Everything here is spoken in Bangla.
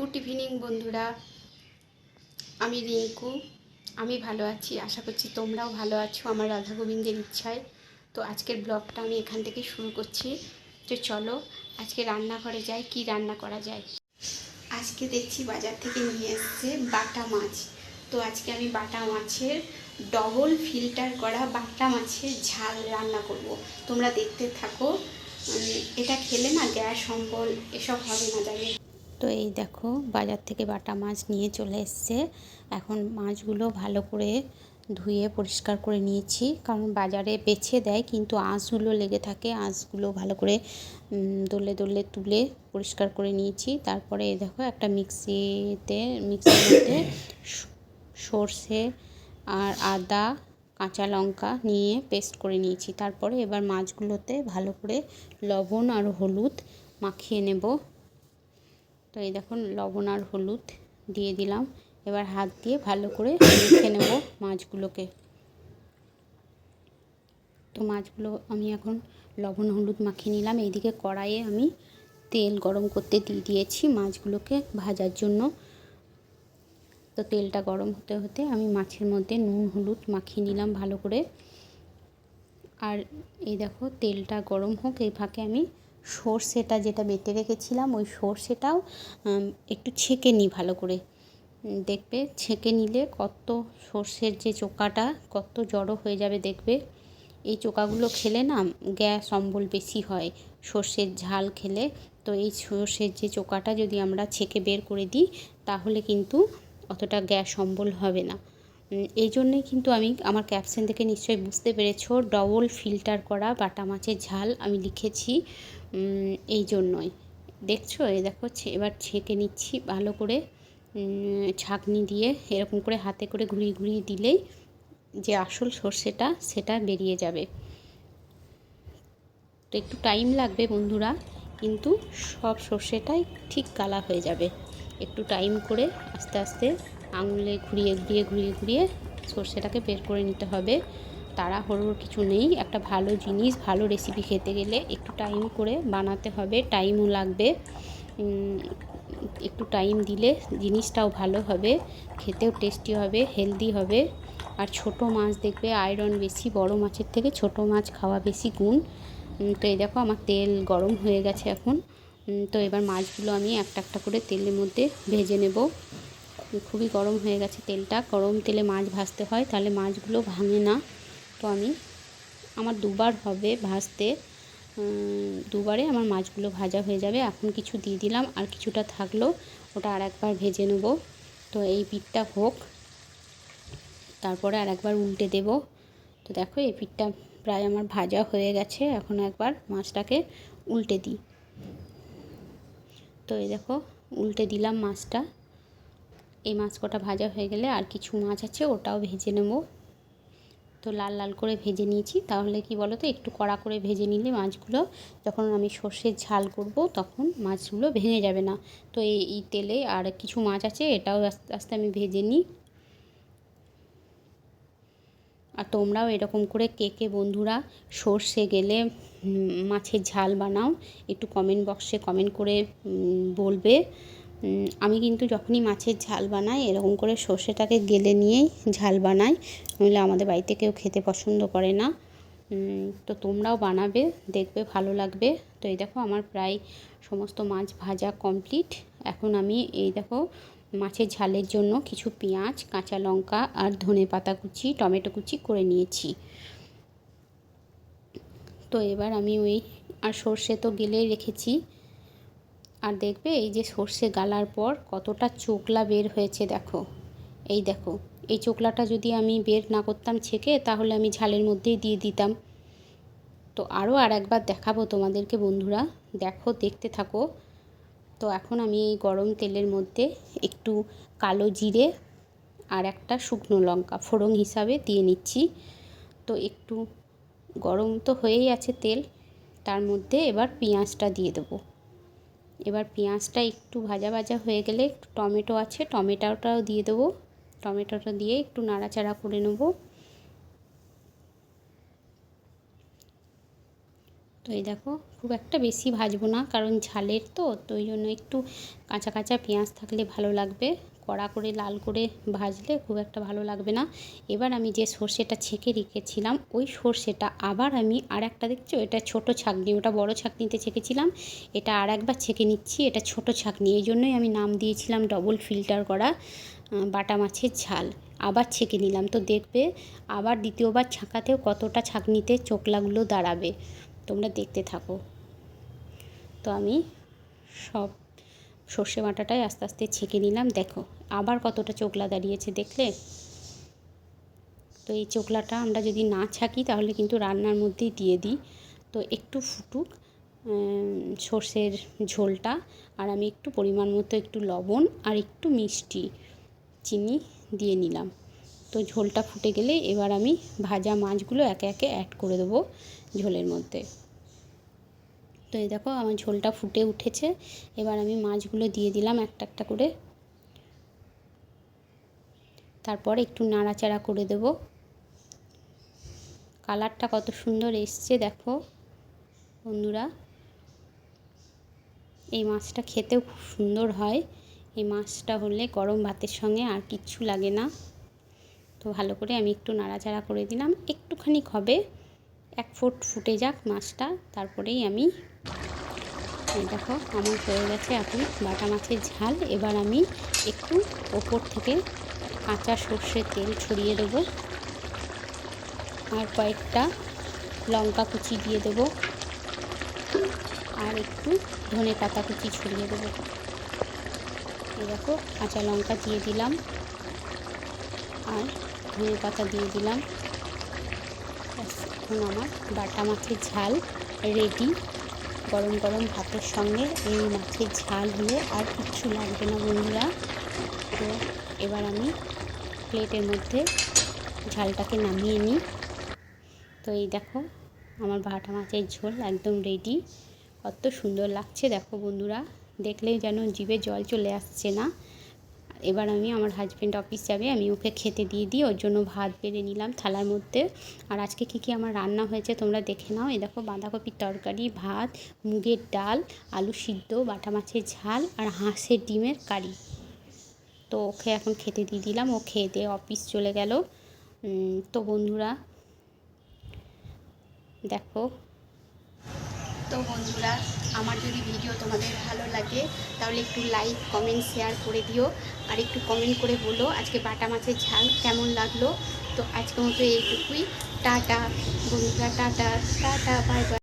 গুড ইভিনিং বন্ধুরা। আমি রিঙ্কু। আমি ভালো আছি, আশা করছি তোমরাও ভালো আছো আমার রাধা গোবিন্দের ইচ্ছায়। তো আজকের ব্লগটা আমি এখান থেকে শুরু করছি। তো চলো, আজকে রান্নাঘরে যাই, কি রান্না করা যায়? আজকে দেখছি বাজার থেকে নিয়ে এসছে বাটা মাছ। তো আজকে আমি বাটা মাছের ডবল ফিল্টার করা বাটা মাছের ঝাল রান্না করব। তোমরা দেখতে থাকো। এটা খেলে না গ্যাস, অম্বল, এসব হবে না জানি। তো এই দেখো বাজার থেকে বাটা মাছ নিয়ে চলে এসছে। এখন মাছগুলো ভালো করে ধুয়ে পরিষ্কার করে নিয়েছি। কারণ বাজারে বেছে দেয়, কিন্তু আঁশগুলো লেগে থাকে। আঁশগুলো ভালো করে দলে দলে তুলে পরিষ্কার করে নিয়েছি। তারপরে এই দেখো একটা মিক্সিতে মিক্সির মধ্যে সর্ষে আর আদা, কাঁচা লঙ্কা নিয়ে পেস্ট করে নিয়েছি। তারপরে এবার মাছগুলোতে ভালো করে লবণ আর হলুদ মাখিয়ে নেব। তো এই দেখুন, লবণ আর হলুদ দিয়ে দিলাম। এবার হাত দিয়ে ভালো করে মেখে নেব মাছগুলোকে। তো মাছগুলো আমি এখন লবণ হলুদ মাখিয়ে নিলাম। এইদিকে কড়াইয়ে আমি তেল গরম করতে দিয়ে দিয়েছি মাছগুলোকে ভাজার জন্য। তো তেলটা গরম হতে হতে আমি মাছের মধ্যে নুন, হলুদ মাখিয়ে নিলাম ভালো করে। আর এই দেখো, তেলটা গরম হোক, এই ফাঁকে আমি সর্ষেটা যেটা বেটে রেখেছিলাম, ওই সর্ষেটাও একটু ছেঁকে নিই ভালো করে। দেখবে ছেঁকে নিলে কত সর্ষের যে চোকাটা, কত জড়ো হয়ে যাবে দেখবে। এই চোকাগুলো খেলে না গ্যাস অম্বল বেশি হয়, সর্ষের ঝাল খেলে। তো এই সর্ষের যে চোকাটা যদি আমরা ছেঁকে বের করে দিই, তাহলে কিন্তু অতটা গ্যাস অম্বল হবে না। এই জন্যেই কিন্তু আমি, আমার ক্যাপশন থেকে নিশ্চয়ই বুঝতে পেরেছ ডবল ফিল্টার করা বাটা মাছের ঝাল আমি লিখেছি। এই জন্যই। দেখছ? এই দেখো এবার ছেঁকে নিচ্ছি ভালো করে। ছাঁকনি দিয়ে এরকম করে হাতে করে ঘুরিয়ে ঘুরিয়ে দিলেই যে আসল সর্ষেটা, সেটা বেরিয়ে যাবে। তো একটু টাইম লাগবে বন্ধুরা, কিন্তু সব সর্ষেটাই ঠিক কালা হয়ে যাবে। একটু টাইম করে আস্তে আস্তে আঙুলে ঘুরিয়ে ঘুরিয়ে ঘুরিয়ে ঘুরিয়ে সর্ষেটাকে বের করে নিতে হবে। তাড়াহুড়োর কিছু নেই। একটা ভালো জিনিস, ভালো রেসিপি খেতে গেলে একটু টাইম করে বানাতে হবে টাইমও লাগবে। একটু টাইম দিলে জিনিসটাও ভালো হবে, খেতেও টেস্টি হবে হেলদি হবে। আর ছোট মাছ দেখবে আয়রন বেশি, বড় মাছের থেকে ছোট মাছ খাওয়া বেশি গুণ। তো এই দেখো আমার তেল গরম হয়ে গেছে এখন। তো এবার মাছগুলো আমি একটা একটা করে তেলের মধ্যে ভেজে নেব। খুবই গরম হয়ে গেছে তেলটা। গরম তেলে মাছ ভাজতে হয়, তাহলে মাছগুলো ভাঙে না। তো আমি আমার দুবার হবে ভাজতে দুবারে আমার মাছগুলো ভাজা হয়ে যাবে। এখন কিছু দিয়ে দিলাম, আর কিছুটা থাকল ওটা আর একবার ভেজে নেব। তো এই পিঠটা হোক, তারপরে আর একবার উল্টে দেব। তো দেখো, এই পিঠটা প্রায় আমার ভাজা হয়ে গেছে। এখন একবার মাছটাকে উল্টে দিই। তো এই দেখো, উল্টে দিলাম মাছটা। এই মাছ কটা ভাজা হয়ে গেলে আর কিছু মাছ আছে, ওটাও ভেজে নেব। তো লাল লাল করে ভেজে নিয়েছি। তাহলে কি বলো তো একটু কড়া করে ভেজে নিলে মাছগুলো যখন আমি সর্ষের ঝাল করব, তখন মাছগুলো ভেঙে যাবে না। তো এই তেলে আর কিছু মাছ আছে, এটাও আস্তে আস্তে আমি ভেজে নিই। আর তোমরাও এরকম করে কে কে বন্ধুরা সর্ষে গেলে মাছের ঝাল বানাও, একটু কমেন্ট বক্সে কমেন্ট করে বলবে। আমি কিন্তু যখনই মাছের ঝাল বানাই, এরকম করে সর্ষেটাকে গেলে নিয়েই ঝাল বানাই। নইলে আমাদের বাড়িতে কেউ খেতে পছন্দ করে না। তো তোমরাও বানাবে, দেখবে ভালো লাগবে। তো এই দেখো আমার প্রায় সমস্ত মাছ ভাজা কমপ্লিট। এখন আমি এই দেখো মাছের ঝালের জন্য কিছু পেঁয়াজ, কাঁচা লঙ্কা আর ধনে পাতা কুচি, টমেটো কুচি করে নিয়েছি। তো এবার আমি ওই, আর সর্ষে তো গেলেই রেখেছি। আর দেখবে এই যে সর্ষে গালার পর কতটা চোকলা বের হয়েছে দেখো। এই দেখো, এই চোকলাটা যদি আমি বের না করতাম ছেঁকে, তাহলে আমি ঝালের মধ্যেই দিয়ে দিতাম। তো আরও আর একবার দেখাবো তোমাদেরকে বন্ধুরা। দেখো, দেখতে থাকো। তো এখন আমি এই গরম তেলের মধ্যে একটু কালো জিরে আর একটা শুকনো লঙ্কা ফোড়ন হিসাবে দিয়ে নিচ্ছি। তো একটু গরম তো হয়েই আছে তেল, তার মধ্যে এবার পেঁয়াজটা দিয়ে দেবো। এবার পেঁয়াজটা একটু ভাজা ভাজা হয়ে গেলে একটু টমেটো আছে, টমেটোটাও দিয়ে দেবো। টমেটোটা দিয়ে একটু নাড়াচাড়া করে নেব। তো এই দেখো, খুব একটা বেশি ভাজবো না, কারণ ঝালের তো তো ওই জন্য একটু কাঁচা কাঁচা পেঁয়াজ থাকলে ভালো লাগবে। কড়া করে লাল করে ভাজলে খুব একটা ভালো লাগবে না। এবার আমি যে সর্ষেটা ছেঁকে রেখেছিলাম, ওই সর্ষেটা আবার আমি আর একটা দেখছ? এটা ছোট ছাঁকনি, ওটা বড় ছাঁকনিতে ছেঁকেছিলাম। এটা আর একবার ছেঁকে নিচ্ছি, এটা ছোট ছাঁকনি। এই জন্যই আমি নাম দিয়েছিলাম ডবল ফিল্টার করা বাটা মাছের ঝাল। আবার ছেঁকে নিলাম। তো দেখবে আবার দ্বিতীয়বার ছাঁকাতেও কতটা ছাঁকনিতে চোকলাগুলো দাঁড়াবে, তোমরা দেখতে থাকো। তো আমি সব সর্ষে বাটাটাই আস্তে আস্তে ছেঁকে নিলাম, দেখো। আবার কতটা চোকলা দাঁড়িয়েছে দেখলে? তো এই চোকলাটা আমরা যদি না ছাকি, তাহলে কিন্তু রান্নার মধ্যেই দিয়ে দিই। তো একটু ফুটুক সর্ষের ঝোলটা, আর আমি একটু পরিমাণ মতো একটু লবণ আর একটু মিষ্টি চিনি দিয়ে নিলাম। তো ঝোলটা ফুটে গেলে এবার আমি ভাজা মাছগুলো একে একে অ্যাড করে দেবো ঝোলের মধ্যে। তো এই দেখো, আমার ঝোলটা ফুটে উঠেছে। এবার আমি মাছগুলো দিয়ে দিলাম একটা একটা করে। তারপর একটু নাড়াচাড়া করে দেব। কালারটা কত সুন্দর এসছে, দেখো বন্ধুরা। এই মাছটা খেতেও খুব সুন্দর হয়। এই মাছটা হলে গরম ভাতের সঙ্গে আর কিচ্ছু লাগে না। তো ভালো করে আমি একটু নাড়াচাড়া করে দিলাম। একটুখানি হবে, এক ফুট ফুটে যাক মাছটা। তারপরেই আমি দেখো আমার হয়ে গেছে এখন বাটা মাছের ঝাল। এবার আমি একটু ওপর থেকে কাঁচা সর্ষের তেল ছড়িয়ে দেবো। আর কয়েকটা লঙ্কা কুচি দিয়ে দেবো। আর একটু ধনে পাতা কুচি ছড়িয়ে দেবো। দেখো, কাঁচা লঙ্কা দিয়ে দিলাম। আর ধনে পাতা দিয়ে দিলাম। এখন আমার বাটা মাছের ঝাল রেডি গরম গরম ভাতের সঙ্গে এই মাছের ঝাল হলে আর কিচ্ছু লাগবে না বন্ধুরা। তো এবার আমি প্লেটের মধ্যে ঝালটাকে নামিয়ে নিই। তো এই দেখো, আমার বাটা মাছের ঝোল একদম রেডি কত সুন্দর লাগছে দেখো বন্ধুরা। দেখলেই যেন জিভে জল চলে আসছে না। এবার আমি আমার হাজব্যান্ড অফিস যাবে, আমি ওকে খেতে দিয়ে দিই, ওর জন্য ভাত বেড়ে নিলাম থালার মধ্যে। আর আজকে কী কী আমার রান্না হয়েছে তোমরা দেখে নাও। এই দেখো বাঁধাকপির তরকারি, ভাত, মুগের ডাল, আলু সিদ্ধ, বাটা মাছের ঝাল আর হাঁসের ডিমের কারি। তো ওকে এখন খেতে দিয়ে দিলাম। ও খেয়ে দিয়ে অফিস চলে গেল। তো বন্ধুরা, দেখো। তো বন্ধুরা, আমার যদি ভিডিও তোমাদের ভালো লাগে, তাহলে একটু লাইক কমেন্ট শেয়ার করে দিও। আর একটু কমেন্ট করে বলো আজকে বাটা মাছের ঝাল কেমন লাগল। তো আজকের মতো এইটুকুই। টাটা বন্ধুরা, টাটা টাটা বাই বাই